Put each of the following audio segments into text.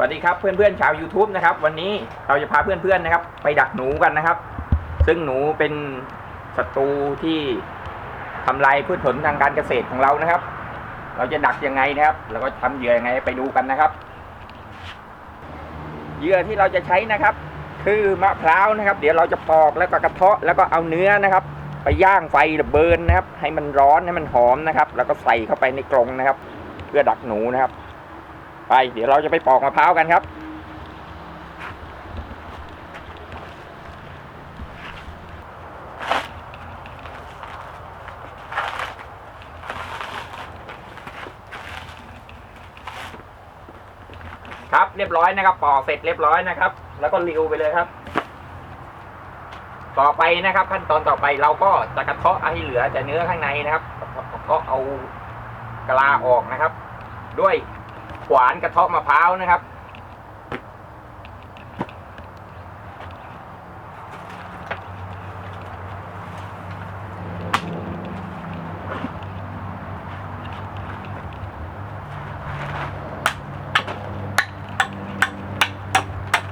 วัสดีครับเพื่อนๆชาว YouTube นะครับ วันนี้เราจะพาเพื่อนๆนะครับ ไปดักหนูกันนะครับ ซึ่งหนูเป็นศัตรูที่ทำลายพืชผลทางการเกษตรของเรานะครับ เราจะดักยังไงนะครับ แล้วก็ทำเหยื่อยังไงไปดูกันนะครับเหยื่อที่เราจะใช้นะครับ คือมะพร้าวนะครับ เดี๋ยวเราจะปอกแล้วก็กระเทาะแล้วก็เอาเนื้อนะครับ ไปย่างไฟรือเบิร์นนะครับ ให้มันร้อนให้มันหอมนะครับ แล้วก็ใส่เข้าไปในกรงนะครับ เพื่อดักหนูนะครับ ไป เดี๋ยวเราจะไปปอกมะพร้าวกันครับ ครับเรียบร้อยนะครับ ปอกเสร็จเรียบร้อยนะครับ แล้วก็ริวไปเลยครับ ต่อไปนะครับ ขั้นตอนต่อไปเราก็จะกระเทาะให้เหลือแต่เนื้อข้างในนะครับกระเทาะเอากะลาออกนะครับ ด้วย ขวานกระเทาะมะพร้าวนะครับ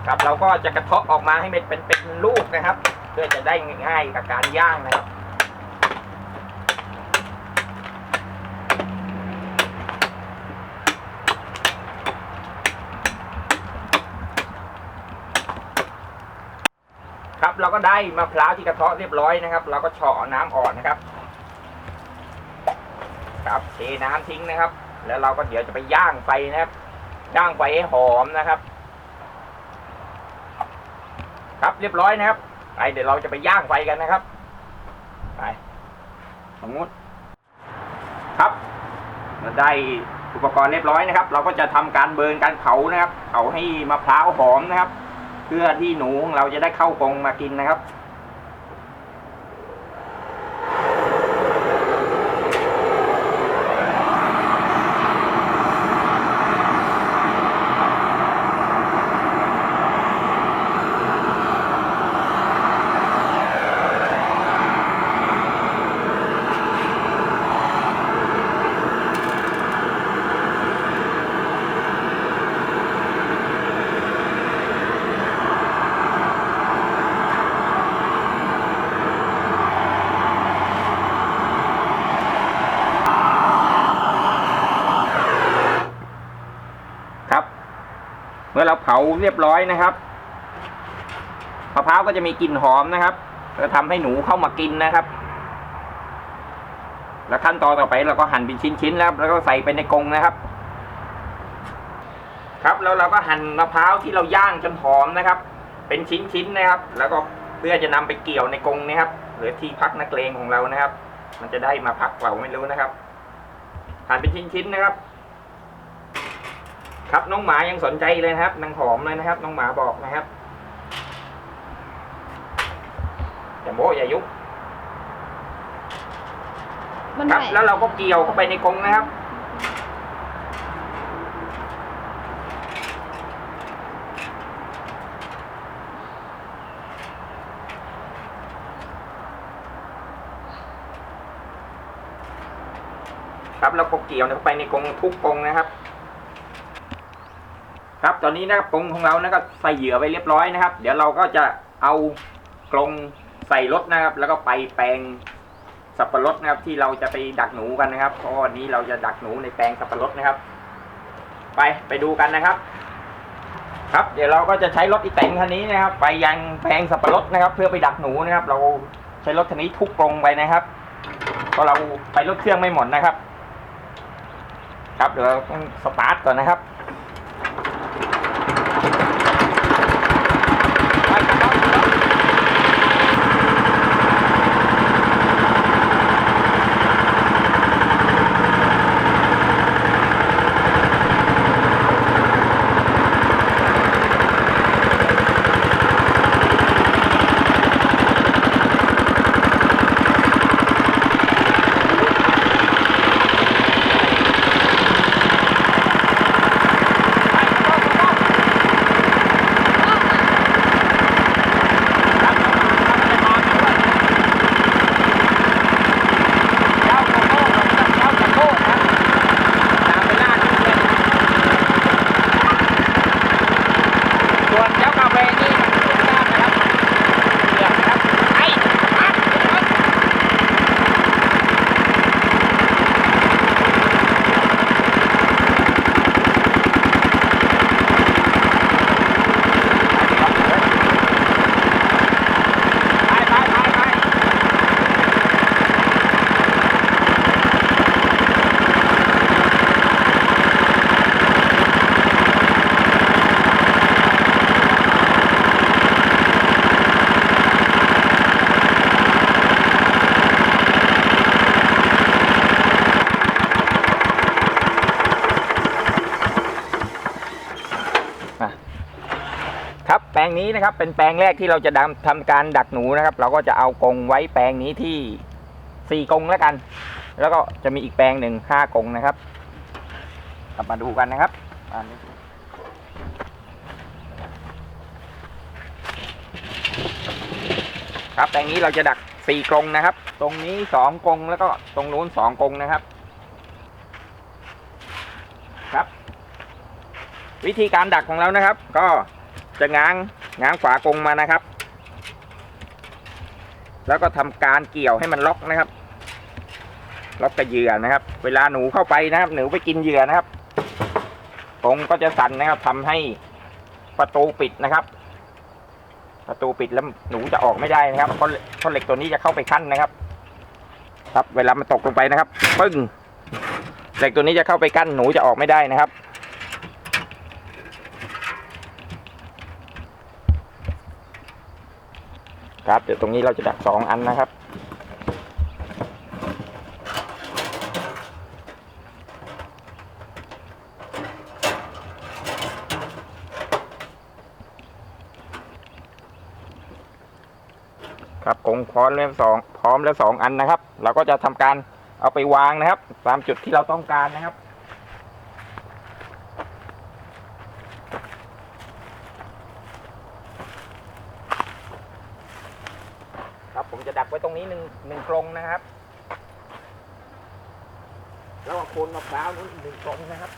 ครับเราก็จะกระเทาะออกมาให้มันเป็นเป็นลูกนะครับ เพื่อจะได้ง่ายกับการย่างนะครับ เราก็ได้มะพร้าวที่กระเทาะเรียบร้อยนะครับ เราก็เฉาะน้ำออกนะครับ ครับเทน้ำทิ้งนะครับ แล้วเราก็เดี๋ยวจะไปย่างไฟนะครับ ย่างไฟให้หอมนะครับ ครับเรียบร้อยนะครับไปเดี๋ยวเราจะไปย่างไฟกันนะครับไปสมมติครับเราได้อุปกรณ์เรียบร้อยนะครับ เราก็จะทำการเบิร์นการเผานะครับ เผาให้มะพร้าวหอมนะครับ เพื่อที่หนูของเราจะได้เข้ากรงมากินนะครับครับ เมื่อเราเผาเรียบร้อยนะครับมะพร้าวก็จะมีกลิ่นหอมนะครับจะทำให้หนูเข้ามากินนะครับ แล้วขั้นตอนต่อไปเราก็หั่นเป็นชิ้นๆแล้วแล้วก็ใส่ไปในกรงนะครับ ครับแล้วเราก็หั่นมะพร้าวที่เราย่างจนหอมนะครับ เป็นชิ้นๆนะครับ แล้วก็เพื่อจะนำไปเกี่ยวในกรงนะครับ หรือที่พักนักเลงของเรานะครับ มันจะได้มาพักเราไม่รู้นะครับหั่นเป็นชิ้นๆนะครับ ครับน้องหมายังสนใจเลยนะครับนางหอมเลยนะครับ น้องหมาบอกนะครับอย่าโม้อย่ายุบมันครับใหม่แล้วเราก็เกี่ยวเข้าไปในกรงนะครับ ครับแล้วก็เกี่ยวเข้าไปในกรงทุกกรงนะครับ ครับตอนนี้นะครับกรงของเรานะก็ใส่เหยื่อไปเรียบร้อยนะครับ เดี๋ยวเราก็จะเอากรงใส่รถนะครับ แล้วก็ไปแปลงสับปะรดนะครับ ที่เราจะไปดักหนูกันนะครับ เพราะวันนี้เราจะดักหนูในแปลงสับปะรดนะครับ ไปไปดูกันนะครับ ครับ เดี๋ยวเราก็จะใช้รถอีแตงคันนี้นะครับ ไปยังแปลงสับปะรดนะครับ เพื่อไปดักหนูนะครับ เราใช้รถคันนี้ทุกกรงไปนะครับเพราะเราไปรถเครื่องไม่หมดนะครับ ครับเดี๋ยวเราต้องสตาร์ทก่อนนะครับ งนี้นะครับ เป็นแปลงแรกที่เราจะดำทำการดักหนูนะครับ เราก็จะเอากรงไว้แปลงนี้ที่สี่กรงแล้วกัน แล้วก็จะมีอีกแปลงหนึ่งห้ากรงนะครับกลับมาดูกันนะครับอันนี้ครับแปลงนี้เราจะดักสี่กรงนะครับ ตรงนี้สองกรงแล้วก็ตรงนู้นสองกรงนะครับ ครับ วิธีการดักของเรานะครับ ก็จะง้าง ง้างฝากรงมานะครับ แล้วก็ทำการเกี่ยวให้มันล็อกนะครับ ล็อกกับเหยื่อนะครับ เวลาหนูเข้าไปนะครับ หนูไปกินเหยื่อนะครับกรงก็จะสั่นนะครับทำให้ประตูปิดนะครับ ประตูปิดแล้วหนูจะออกไม่ได้นะครับเพราะเพราะเหล็กตัวนี้จะเข้าไปขั้นนะครับ ครับเวลามันตกลงไปนะครับปึ้งเหล็กตัวนี้จะเข้าไปกั้นหนูจะออกไม่ได้นะครับ ครับเดี๋ยวตรงนี้เราจะดักสองอันนะครับ ครับกงพร้อมแล้วสองพร้อมแล้วสองอันนะครับ เราก็จะทำการเอาไปวางนะครับ ตามจุดที่เราต้องการนะครับ ครับ ผมจะดักไว้ตรงนี้หนึ่งหนึ่งกรงนะครับ แล้วก็โคนมะพร้าวนู้นหนึ่งกรงนะครับ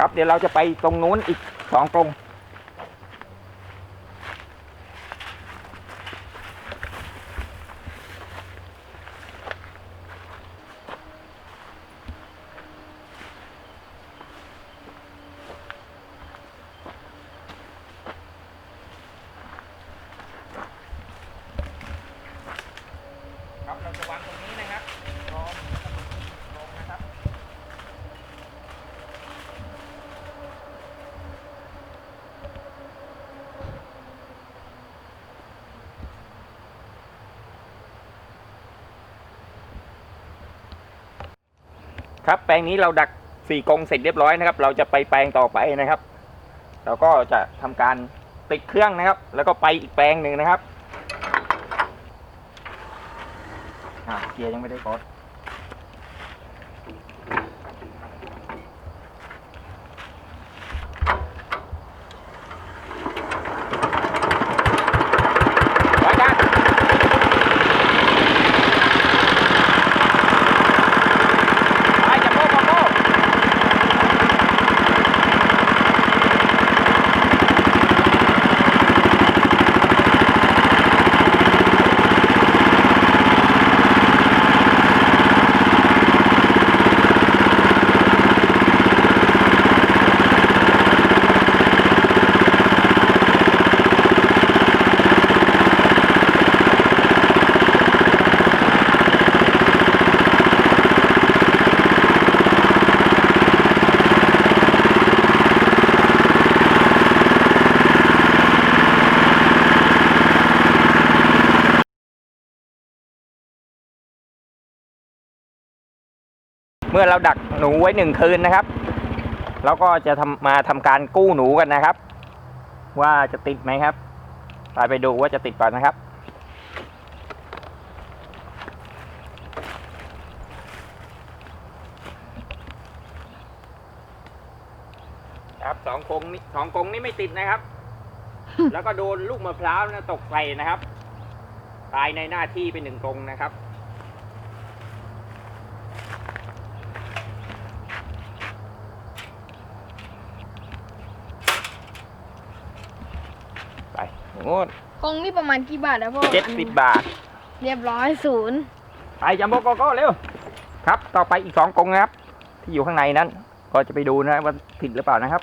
ครับเดี๋ยวเราจะไปตรงนู้นอีกสองตรงครับเราจะวางตรงนี้นะครับรอลงนะครับ ครับแปลงนี้เราดักสี่กงเสร็จเรียบร้อยนะครับ เราจะไปแปลงต่อไปนะครับ เราก็จะทำการติดเครื่องนะครับ แล้วก็ไปอีกแปลงหนึ่งนะครับอ่าเกียร์ยังไม่ได้กด เมื่อเราดักหนูไว้หนึ่งคืนนะครับเราก็จะทำมาทำการกู้หนูกันนะครับ ว่าจะติดไหมครับไปไปดูว่าจะติดก่อนนะครับครับสองกรงนี้สองกรงนี้ไม่ติดนะครับ แล้วก็โดนลูกมะพร้าวนะตกใส่นะครับ ตายในหน้าที่ไปหนึ่งกรงนะครับ ไป โอ้กงนี่ประมาณกี่บาทนะพ่อเจ็ดสิบบาท เรียบร้อยศูนย์ไปจัมโบ้โกโก้เร็ว ครับ ต่อไปอีกสองกรงนะครับ ที่อยู่ข้างในนั้น ก็จะไปดูนะว่าผิดหรือเปล่านะครับ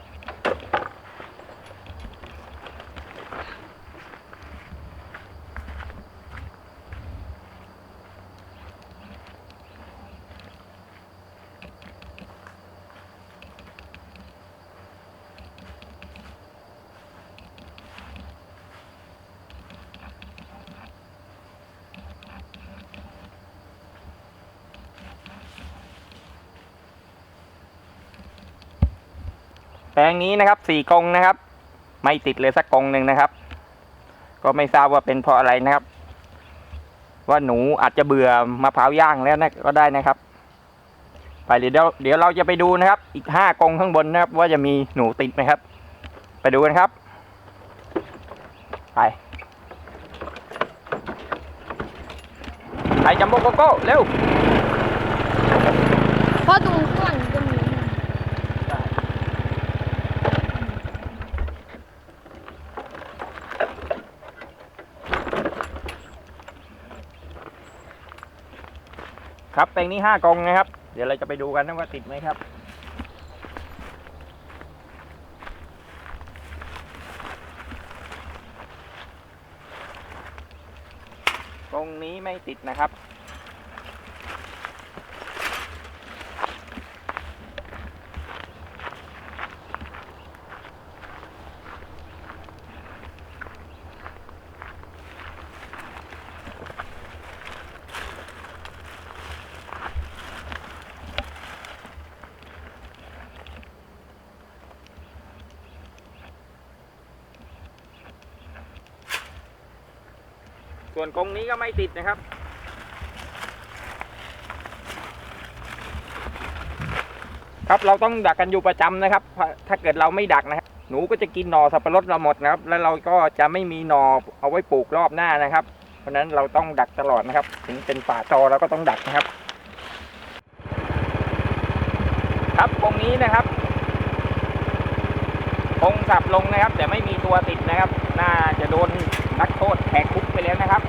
แปลงนี้นะครับสี่กงนะครับ ไม่ติดเลยสักกงหนึ่งนะครับ ก็ไม่ทราบว่าเป็นเพราะอะไรนะครับ ว่าหนูอาจจะเบื่อมะพร้าวย่างแล้วนะก็ได้นะครับ ไปเดี๋ยวเดี๋ยวเราจะไปดูนะครับ อีกห้ากงข้างบนนะครับ ว่าจะมีหนูติดไหมครับ ไปดูกันครับ ไปไปจัมโบโกโก้เร็วเพราะตรงข้างหลังก็มี ครับแปลงนี้ห้ากองนะครับ เดี๋ยวเราจะไปดูกันว่าติดไหมครับกองนี้ไม่ติดนะครับ ส่วนกรงนี้ก็ไม่ติดนะครับ ครับเราต้องดักกันอยู่ประจำนะครับ ถ้าเกิดเราไม่ดักนะครับ หนูก็จะกินหน่อสับปะรดเราหมดนะครับ แล้วเราก็จะไม่มีหน่อเอาไว้ปลูกรอบหน้านะครับ เพราะฉะนั้นเราต้องดักตลอดนะครับ ถึงเป็นป่าจอเราก็ต้องดักนะครับ ครับตรงนี้นะครับคงสับลงนะครับ แต่ไม่มีตัวติดนะครับ น่าจะโดน นักโทษแหกคุกไปแล้วนะครับ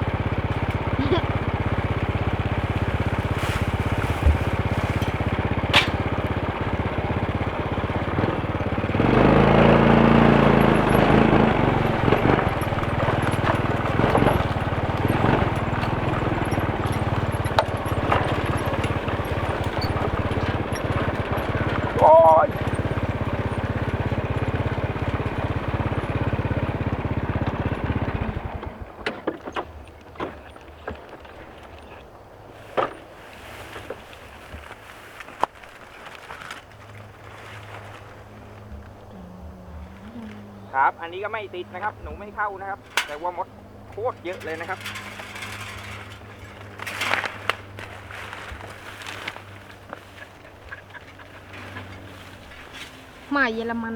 โอ้ยครับ อั นี้ก็ไม่ติดนะครับ หนูไม่เข้านะครับ แต่ว่ามดโคตรเยอะเลยนะครับหมาเยอรมัน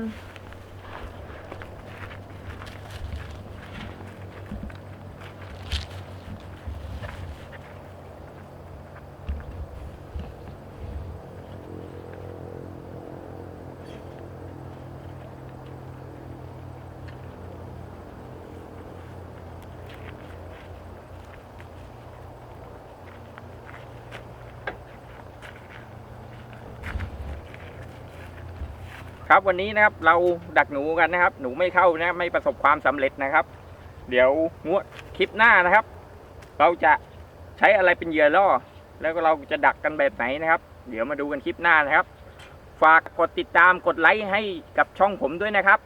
ครับวันนี้นะครับเราดักหนูกันนะครับ หนูไม่เข้านะไม่ประสบความสำเร็จนะครับ เดี๋ยวงวดคลิปหน้านะครับ เราจะใช้อะไรเป็นเหยื่อล่อ แล้วก็เราจะดักกันแบบไหนนะครับ เดี๋ยวมาดูกันคลิปหน้านะครับ ฝากกดติดตามกดไลค์ให้กับช่องผมด้วยนะครับ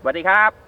สวัสดีครับ